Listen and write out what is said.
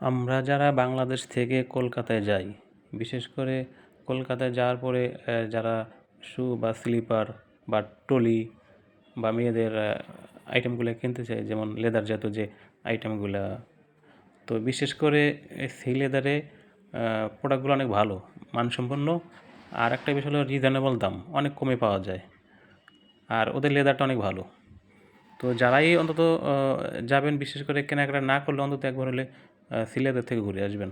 আমরা যারা বাংলাদেশ থেকে কলকাতায় যাই, বিশেষ করে কলকাতায় যাওয়ার পরে যারা শ্যু বা স্লিপার বা ট্রলি বা মেয়েদের আইটেমগুলো কিনতে চাই যেমন লেদার জাতীয় যে আইটেমগুলো তো বিশেষ করে সেই লেদারে প্রোডাক্টগুলো অনেক ভালো, মানসম্পন্ন। আর একটা বিষয় হলো রিজনেবল দাম, অনেক কমে পাওয়া যায়। আর ওদের লেদারটা অনেক ভালো। তো যারাই অন্তত যাবেন, বিশেষ করে কেনাকাটা না করলে অন্তত একবার হলে সিলেটের থেকে ঘুরে আসবেন।